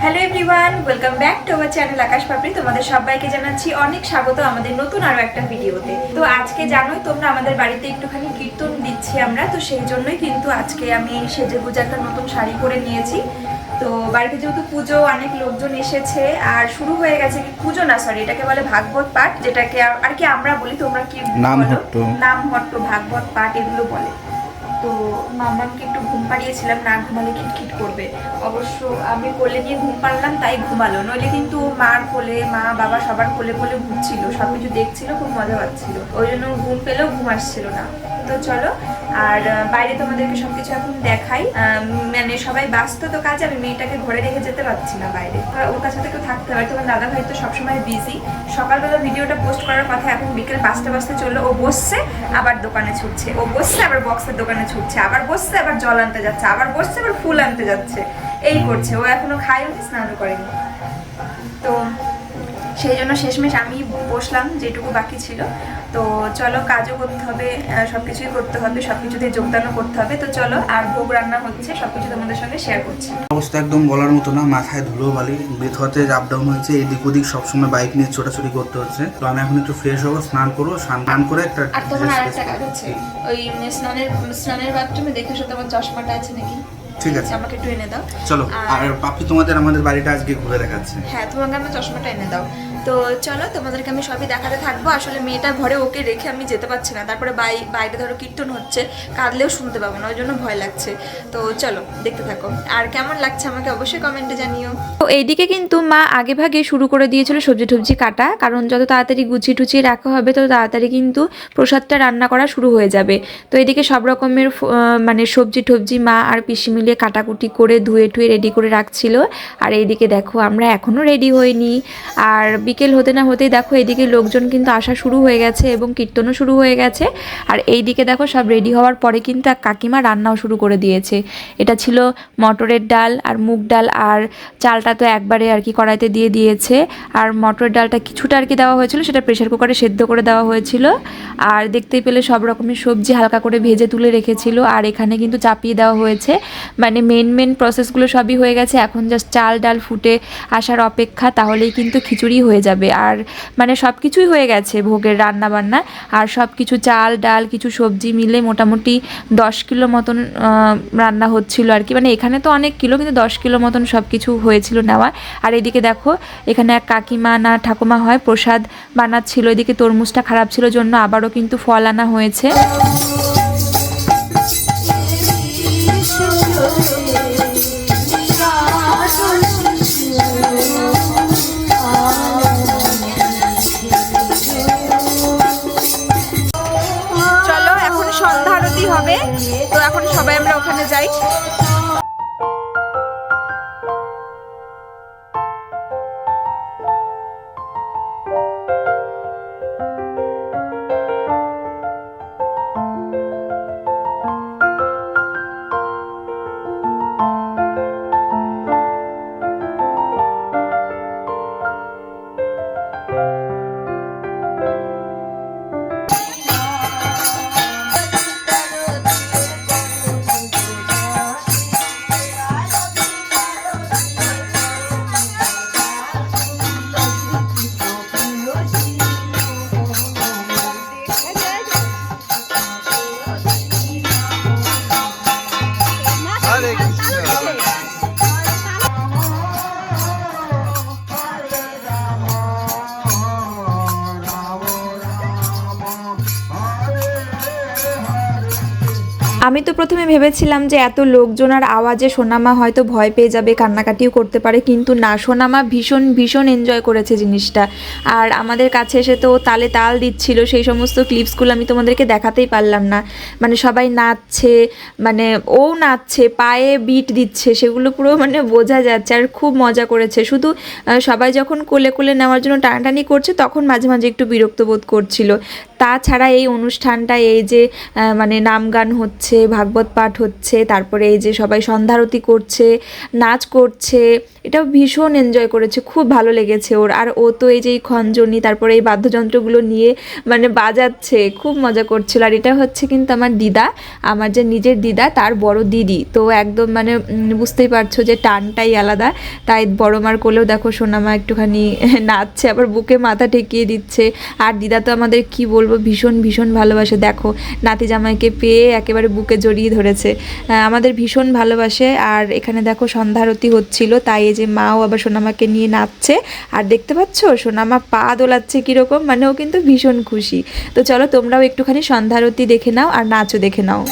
Hello everyone welcome back to our channel Akash Papri তোমাদের সবাইকে জানাচ্ছি অনেক স্বাগত আমাদের নতুন আরও একটা ভিডিওতে তো আজকে জানোই তোমরা আমাদের বাড়িতে একটুখানি কীর্তন দিচ্ছি আমরা তো সেই জন্যই কিন্তু আজকে আমি সেজে গুজে একটা নতুন শাড়ি পরে নিয়েছি তো বাড়িতে যেহেতু পুজো অনেক লোকজন এসেছে আর শুরু হয়ে গেছে কি পুজো না সরি এটাকে বলে ভাগবত পাঠ যেটাকে আর- কি আমরা বলি তোমরা কি? নামহট্ট। নামহট্ট ভাগবত পাঠ এগুলো বলে তো মামাকে একটু ঘুম পাড়িয়েছিলাম, না ঘুমালে খিটখিট করবে? অবশ্য আমি কোলে নিয়ে ঘুম পারলাম তাই ঘুমালো। নইলে কিন্তু মার কোলে, মা, বাবা সবার কোলে কোলে ঘুরছিল সব কিছু দেখছিল, খুব মজা পাচ্ছিল। ওই জন্য ঘুম পেলেও ঘুম আসছিল না। তো চলো আর বাইরে তোমাদেরকে সবকিছু এখন দেখাই। মানে সবাই ব্যস্ত তো কাজে আমি মেয়েটাকে ঘরে রেখে যেতে পারছি না বাইরে। ওর কাছে থেকেও থাকতে হয় তোমার দাদা ভাই তো সবসময় বিজি সকালবেলা ভিডিওটা পোস্ট করার কথা এখন বিকেল পাঁচটা বাজতে চলল ও বসছে আবার দোকানে ছুটছে। ও বসছে আবার বক্সের দোকানে ছুটছে আবার বসছে আবার জল আনতে যাচ্ছে আবার বসছে আবার ফুল আনতে যাচ্ছে। এই করছে ও এখনও খায়ও নি, স্নানও করেনি। তো সেই জন্য শেষমেশ আমি বসলাম যেটুকু বাকি ছিল। তো চলো কাজও করতে হবে সব কিছুই করতে হবে সব কিছুতে যোগদানও করতে হবে। তো চলো আর ভোগ রান্না হচ্ছে সব কিছু তোমাদের সঙ্গে শেয়ার করছি। অবস্থা একদম বলার মতো না মাথায় ধুলো বালি বেথতে আপ ডাউন হয়েছে এদিক ওদিক সবসময় বাইক নিয়ে ছোটাছুটি করতে হচ্ছে। তো আমি এখন একটু ফ্রেশ হব স্নান করব স্নান করে একটা আর তোমার dress আর একটা কাজ। হচ্ছে ওই স্নানের স্নানের বাথরুমে দেখে তোমার চশমাটা আছে নাকি? ঠিক আছে। আমাকে একটু এনে দাও। চলো আর- পাপি তোমাদের আমাদের বাড়িটা আজকে ঘুরে দেখাচ্ছে। হ্যাঁ তোমাকে আমার চশমাটা এনে দাও। তো চলো তোমাদেরকে আমি সবই দেখাতে থাকব। আসলে মেয়েটা ঘরে ওকে রেখে আমি যেতে পারছি না। তারপরে বাই বাইরে ধরো কীর্তন হচ্ছে কাঁদলেও শুনতে পাবো না ওই জন্য ভয় লাগছে। তো চলো দেখতে থাকো। আর কেমন লাগছে আমাকে অবশ্যই কমেন্টে জানিও। তো এইদিকে কিন্তু মা আগে ভাগে শুরু করে দিয়েছিল সবজি টবজি কাটা। কারণ যত তাড়াতাড়ি গুছিয়ে টুচিয়ে রাখা হবে তত তাড়াতাড়ি কিন্তু প্রসাদটা রান্না করা শুরু হয়ে যাবে। তো এদিকে সব রকমের মানে সবজি টবজি মা আর পিসি মিলিয়ে কাটাকুটি করে ধুয়ে টুয়ে রেডি করে রাখছিল। আর এইদিকে দেখো, আমরা এখনও রেডি হইনি। আর বিকেল হতে না হতেই দেখো এদিকে লোকজন কিন্তু আসা শুরু হয়ে গেছে এবং কীর্তনও শুরু হয়ে গেছে। আর এইদিকে দেখো, সব রেডি হওয়ার পরে কিন্তু এক কাকিমা রান্নাও শুরু করে দিয়েছে। এটা ছিল মটরের ডাল আর মুগ ডাল, আর চালটা তো একবারে আর কি কড়াইতে দিয়ে দিয়েছে। আর মটরের ডালটা কিছুটা আর কি দেওয়া হয়েছিল, সেটা প্রেশার কুকারে সেদ্ধ করে দেওয়া হয়েছিল। আর দেখতেই পেলে সব রকমের সবজি হালকা করে ভেজে তুলে রেখেছিল। আর এখানে কিন্তু চাপিয়ে দেওয়া হয়েছে মানে মেন মেন প্রসেসগুলো সবই হয়ে গেছে। এখন জাস্ট চাল, ডাল ফুটে আসার অপেক্ষা, তাহলেই কিন্তু খিচুড়ি হয়ে যাবে। আর মানে সব কিছুই হয়ে গেছে ভোগের রান্না বান্না আর সব কিছু চাল, ডাল, কিছু সবজি মিলে মোটামুটি দশ কিলো মতন রান্না হচ্ছিল আর কি। মানে এখানে তো অনেক কিলো, কিন্তু দশ কিলো মতন সব কিছু হয়েছিল নেওয়া। আর এদিকে দেখো, এখানে এক কাকিমা না ঠাকুমা হয়, প্রসাদ বানাচ্ছিল। এদিকে তরমুজটা খারাপ ছিল জন্য আবারও কিন্তু ফল আনা হয়েছে। আমি তো প্রথমে ভেবেছিলাম যে এত লোকজন আর আওয়াজে সোনামা হয়তো ভয় পেয়ে যাবে, কান্নাকাটিও করতে পারে, কিন্তু না, সোনামা ভীষণ ভীষণ এনজয় করেছে জিনিসটা। আর আমাদের কাছে এসে তো তালে তাল দিচ্ছিল, সেই সমস্ত ক্লিপসগুলো আমি তোমাদেরকে দেখাতেই পারলাম না। মানে সবাই নাচছে মানে ও নাচছে, পায়ে বিট দিচ্ছে, সেগুলো পুরো মানে বোঝা যাচ্ছে আর খুব মজা করেছে। শুধু সবাই যখন কোলে কোলে নেওয়ার জন্য টানাটানি করছে, তখন মাঝে মাঝে একটু বিরক্ত বোধ করছিল। তাছাড়া এই অনুষ্ঠানটা, এই যে মানে নাম গান হচ্ছে হচ্ছে, ভাগবত পাঠ হচ্ছে, তারপরে এই যে সবাই সন্ধ্যারতি করছে, নাচ করছে, এটাও ভীষণ এনজয় করেছে, খুব ভালো লেগেছে ওর। আর ও তো এই যে এই খঞ্জনি, তারপরে এই বাদ্যযন্ত্রগুলো নিয়ে মানে বাজাচ্ছে, খুব মজা করছিল। আর এটা হচ্ছে কিন্তু আমার দিদা, আমার যে নিজের দিদা, তার বড় দিদি। তো একদম মানে বুঝতেই পারছ যে টানটাই আলাদা। তাই বড় মার কোলেও দেখো সোনামা একটুখানি নাচছে, আবার বুকে মাথা ঠেকিয়ে দিচ্ছে। আর দিদা তো আমাদের কি বলব, ভীষণ ভীষণ ভালোবাসে। দেখো নাতি জামাইকে পেয়ে একেবারে বুকে জড়িয়ে ধরেছে। আমাদের ভীষণ ভালোবাসে। আর এখানে দেখো সন্ধ্যারতি হচ্ছিল, তাই এই যে মাও আবার সোনামাকে নিয়ে নাচছে। আর দেখতে পাচ্ছ? সোনামা পা দোলাচ্ছে কীরকম মানে ও কিন্তু ভীষণ খুশি। তো চলো তোমরাও একটুখানি সন্ধ্যারতি দেখে নাও আর নাচও দেখে নাও।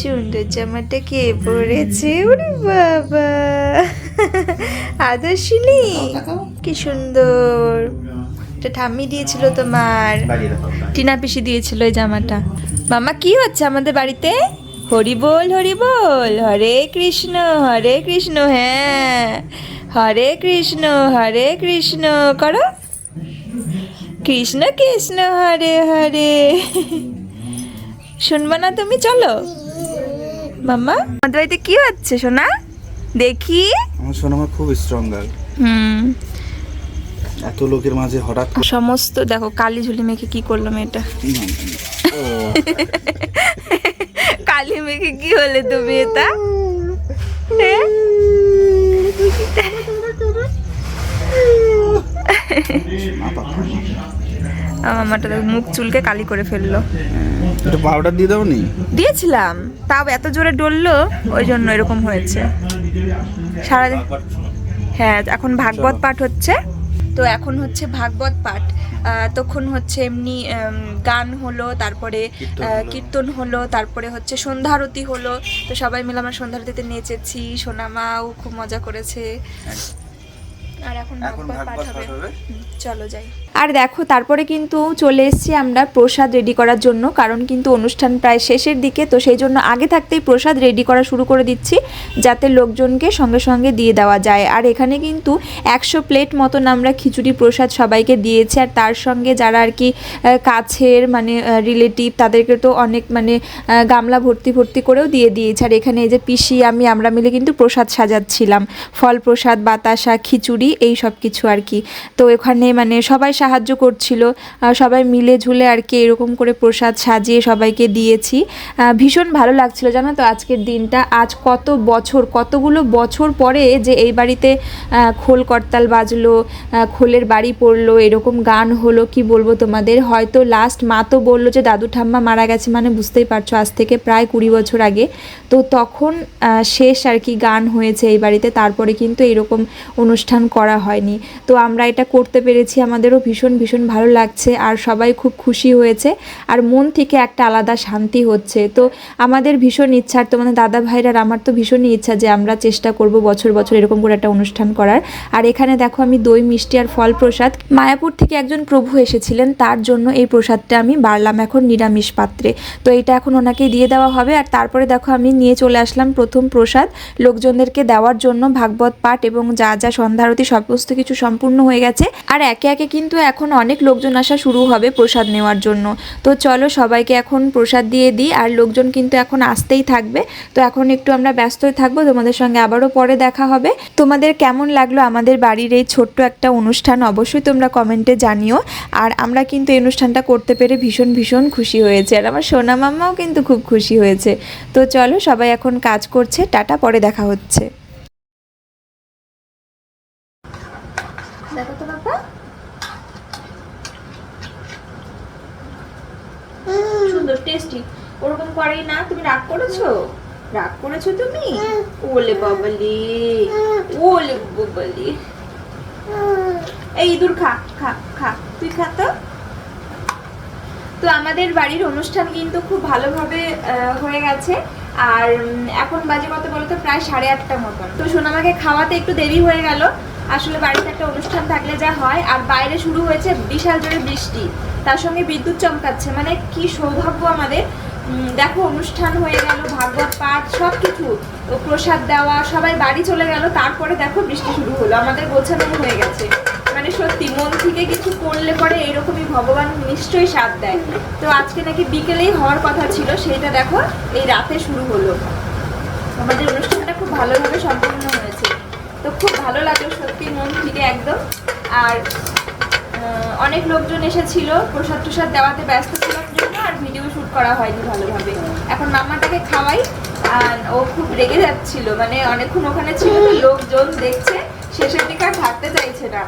সুন্দর জামাটা কে পরেছে? ওরে বাবা! আদর্শিনী! কি সুন্দর। এটা ঠাম্মি দিয়েছিল তোমার। টিনা পিসি দিয়েছিল এই জামাটা। মামা কি হচ্ছে আমাদের বাড়িতে? হরি বল হরি বল হরে কৃষ্ণ হরে কৃষ্ণ হ্যাঁ। হরে কৃষ্ণ হরে কৃষ্ণ করো। কৃষ্ণ কৃষ্ণ হরে হরে। শুনবা না তুমি? চলো। মাম্মা আমাদের বাড়িতে কি হচ্ছে সোনা? দেখি। আমার সোনামা খুব স্ট্রং গার্ল হুম। এত লোকের মাঝে হঠাৎ সমস্ত দেখো কালি ঝুলি মেখে কি করল মেয়েটা? কালি মেখে কি হলে তুমি এটা? মা বাবা। আমার মামাটা দেখো মুখ চুলকে কালি করে ফেলল। একটু পাউডার দিয়ে দাও নি। দিয়েছিলাম তাও এত জোরে ডললো ওই জন্য এরকম হয়েছে। সারাদিন হ্যাঁ এখন ভাগবত পাঠ হচ্ছে। তো এখন হচ্ছে ভাগবত পাঠ। তখন হচ্ছে এমনি গান হলো তারপরে কীর্তন হলো। তারপরে হচ্ছে সন্ধ্যারতি হলো। তো সবাই মিলে আমরা সন্ধ্যারতিতে নেচেছি সোনামাও খুব মজা করেছে। আর এখন ভাগবত পাঠ হবে। চলো যাই। আর দেখো, তারপরে কিন্তু চলে এসেছি আমরা প্রসাদ রেডি করার জন্য, কারণ কিন্তু অনুষ্ঠান প্রায় শেষের দিকে, তো সেই জন্য আগে থাকতেই প্রসাদ রেডি করা শুরু করে দিচ্ছি, যাতে লোকজনকে সঙ্গে সঙ্গে দিয়ে দেওয়া যায়। আর এখানে কিন্তু একশো প্লেট মতন আমরা খিচুড়ি প্রসাদ সবাইকে দিয়েছি, আর তার সঙ্গে যারা আর কি কাছের মানে রিলেটিভ তাদেরকে তো অনেক মানে গামলা ভর্তি ভর্তি করেও দিয়ে দিয়েছে। আর এখানে এই যে পিসি, আমি, আমরা মিলে কিন্তু প্রসাদ সাজাচ্ছিলাম। ফল প্রসাদ, বাতাসা, খিচুড়ি, এই সব কিছু আর কি। তো এখানে মানে সবাই সাহায্য করছিল। সবাই মিলে ঝুলে আর কি এরকম করে প্রসাদ সাজিয়ে সবাইকে দিয়েছি। ভীষণ ভালো লাগছিল, জানো তো আজকের দিনটা। আজ কত বছর, কতগুলো বছর পরে যে এই বাড়িতে খোল করতাল বাজলো খোলের বাড়ি পড়ল, এরকম গান হলো, কি বলব তোমাদের? হয়তো লাস্ট মা তো বলল যে, দাদু ঠাম্মা মারা গেছে মানে বুঝতেই পারছ, আজ থেকে প্রায় কুড়ি বছর আগে। তো তখন শেষ আর কি গান হয়েছে এই বাড়িতে, তারপরে কিন্তু এরকম অনুষ্ঠান করা হয়নি। তো আমরা এটা করতে পেরেছি, আমাদেরও ভীষণ ভীষণ ভালো লাগছে আর সবাই খুব খুশি হয়েছে আর মন থেকে একটা আলাদা শান্তি হচ্ছে। তো আমাদের ভীষণ ইচ্ছা আর তোমাদের দাদা ভাইরার আমার তো ভীষণই ইচ্ছা যে আমরা চেষ্টা করব বছর বছর এরকম করে একটা অনুষ্ঠান করার। আর এখানে দেখো আমি দই, মিষ্টি আর ফল প্রসাদ। মায়াপুর থেকে একজন প্রভু এসেছিলেন, তার জন্য এই প্রসাদটা আমি বাড়লাম এখন নিরামিষ পাত্রে। তো এটা এখন ওনাকে দিয়ে দেওয়া হবে আর তারপরে দেখো আমি নিয়ে চলে আসলাম প্রথম প্রসাদ। লোকজনদেরকে দেওয়ার জন্য ভাগবত পাঠ এবং যা যা সন্ধ্যারতি সমস্ত কিছু সম্পূর্ণ হয়ে গেছে। আর একে একে কিন্তু এখন অনেক লোকজন আসা শুরু হবে প্রসাদ নেওয়ার জন্য। তো চলো সবাইকে এখন প্রসাদ দিয়ে দিই, আর লোকজন কিন্তু এখন আসতেই থাকবে। তো এখন একটু আমরা ব্যস্তই থাকব, তোমাদের সঙ্গে আবারও পরে দেখা হবে। তোমাদের কেমন লাগল আমাদের বাড়ির এই ছোট্ট একটা অনুষ্ঠান অবশ্যই তোমরা কমেন্টে জানিও। আর আমরা কিন্তু এই অনুষ্ঠানটা করতে পেরে ভীষণ ভীষণ খুশি হয়েছে। আর আমার সোনা মাম্মাও কিন্তু খুব খুশি হয়েছে। তো চলো সবাই এখন কাজ করছে, টাটা, পরে দেখা হচ্ছে দেখো তো বাবা সুন্দর টেস্টি করেই না, তুমি রাগ করেছ? রাগ করেছ তুমি? ওলে বাবালি ওলে বাবালি। এই ইঁদুর খা খা খা, তুই খা তো। তো আমাদের বাড়ির অনুষ্ঠান কিন্তু খুব ভালোভাবে হয়ে গেছে। আর এখন বাজে কত বলতো? প্রায় সাড়ে আটটা মতন। তো সোনামাকে খাওয়াতে একটু দেরি হয়ে গেল। আসলে বাড়িতে একটা অনুষ্ঠান থাকলে যা হয়। আর বাইরে শুরু হয়েছে বিশাল জোরে বৃষ্টি। তার সঙ্গে বিদ্যুৎ চমকাচ্ছে। মানে কি সৌভাগ্য আমাদের। দেখো, অনুষ্ঠান হয়ে গেল, ভাগবত পাঠ সব কিছু প্রসাদ দেওয়া, সবাই বাড়ি চলে গেল, তারপরে দেখো বৃষ্টি শুরু হলো। আমাদের গোছানো হয়ে গেছে। মানে সত্যি, মন থেকে কিছু করলে পরে এইরকমই ভগবান নিশ্চয়ই সাথ দেয়। তো আজকে নাকি বিকেলেই হওয়ার কথা ছিল, সেইটা দেখো, এই রাতে শুরু হলো। আমাদের অনুষ্ঠানটা খুব ভালোভাবে সম্পন্ন হয়েছে। তো খুব ভালো লাগল সত্যি মন থেকে একদম। আর অনেক লোকজন এসেছিল, প্রসাদ টসাদ দেওয়াতে ব্যস্ত আর ভিডিও শ্যুট করা হয়নি ভালোভাবে। এখন মামাটাকে খাওয়াই আর ও খুব রেগে যাচ্ছিল মানে অনেকক্ষণ ওখানে ছিল লোকজন দেখছে শেষের দিকে আর থাকতে চাইছে না।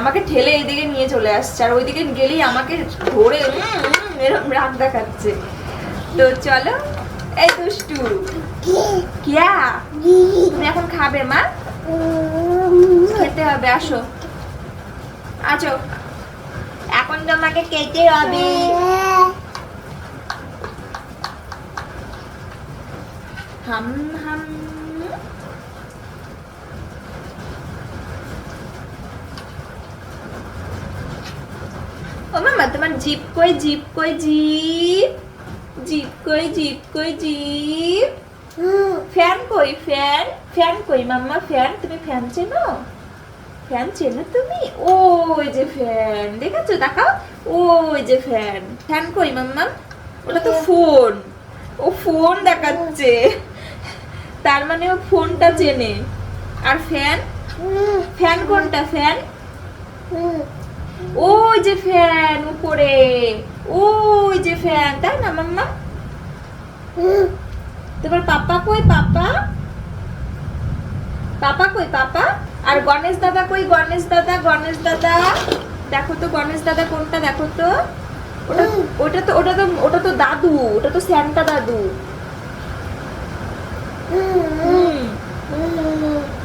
আমাকে ঠেলে এইদিকে নিয়ে চলে আসছে আর ওইদিকে গেলেই আমাকে ধরে উম, রাগ দেখাচ্ছে। তো চলো এই দুষ্টু কিয়া তুমি এখন খাবে মা? খেতে হবে আসো। আছো। এখন তোমাকে খেতে হবে। হাম হাম ও মামা তোমার জিপ কই জিপ কই জিপ জিপ কই জিপ কই জিপ ফ্যান কই ফ্যান ফ্যান কই মাম্মা ফ্যান তুমি ফ্যান চেনো ফ্যান চেনো তুমি ওই যে ফ্যান দেখেছ দেখাও ওই যে ফ্যান ফ্যান কই মাম্মা ওটা তো ফোন ও ফোন দেখাচ্ছে তার মানে ও ফোনটা চেনে। আর ফ্যান? ফ্যান কোনটা, ফ্যান? ওই যে ফ্যান উপরে। ওই যে ফ্যান, তাই না, মাম্মা? তোমার পাপা কই, পাপা? পাপা কই, পাপা? আর গণেশ দাদা কই, গণেশ দাদা গণেশ দাদা? দেখো তো, গণেশ দাদা কোনটা, দেখো তো। ওটা ওটা তো ওটা তো ওটা তো দাদু, ওটা তো স্যান্টা দাদু। হুম